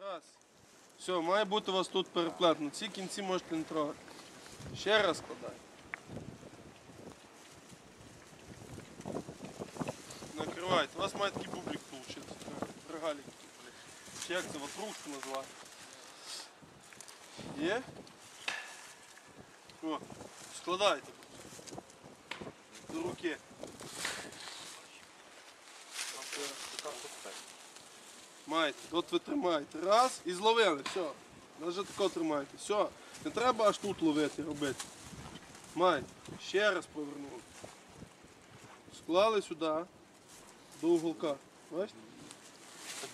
Раз. Все, має бути у вас тут переплетено. Ці кінці можете не трогати. Ще раз складай. Накривайте. У вас має такий бублик получиться. Регалік. Чи як це ватрушку називати? Є? О, складайте. До руки. Маєте, от ви тримаєте. Раз і зловили, все. Навіть тако тримаєте. Все. Не треба аж тут ловити, робити. Маєте. Ще раз повернули. Склали сюди, до уголка. Бачите?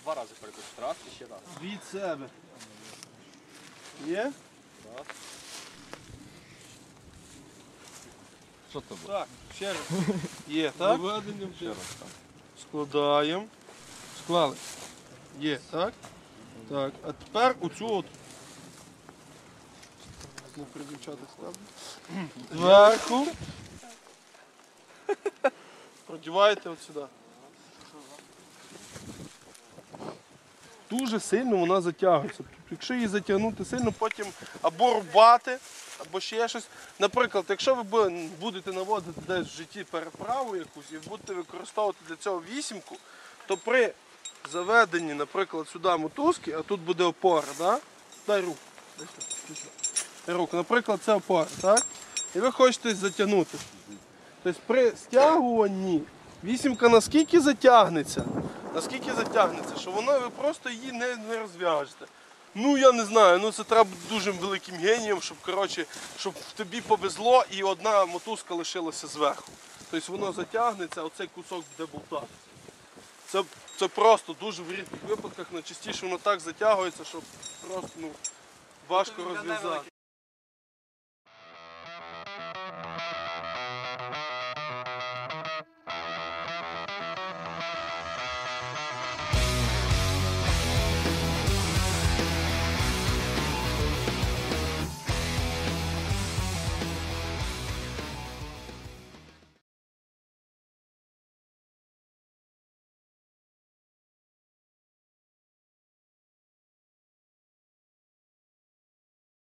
Два рази перекручу. Раз і ще раз. Від себе. Є? Що це було? Так, ще раз. Є, так? Ще раз. так. Складаємо. Склали. Є, так? Так. А тепер оцю от. Не переключати ставлю. Зверху. Продіваєте от сюди. Дуже сильно вона затягується. Тобто, Якщо її затягнути сильно, потім або рубати, або ще щось. Наприклад, якщо ви будете наводити десь в житті переправу якусь і будете використовувати для цього вісімку, то при заведенні, наприклад, сюди мотузки, а тут буде опора, да? дай руку. Дай. Наприклад, це опора, так? І ви хочете затягнути. Тобто при стягуванні вісімка наскільки затягнеться, наскільки затягнеться, що воно ви просто її не, не розв'яжете. Ну я не знаю, ну це треба дуже великим генієм, щоб коротше, щоб тобі повезло і одна мотузка лишилася зверху. Тобто воно затягнеться, а оцей кусок буде болтатися. Це, це просто дуже в рідких випадках найчастіше воно так затягується, що просто ну, важко розв'язати.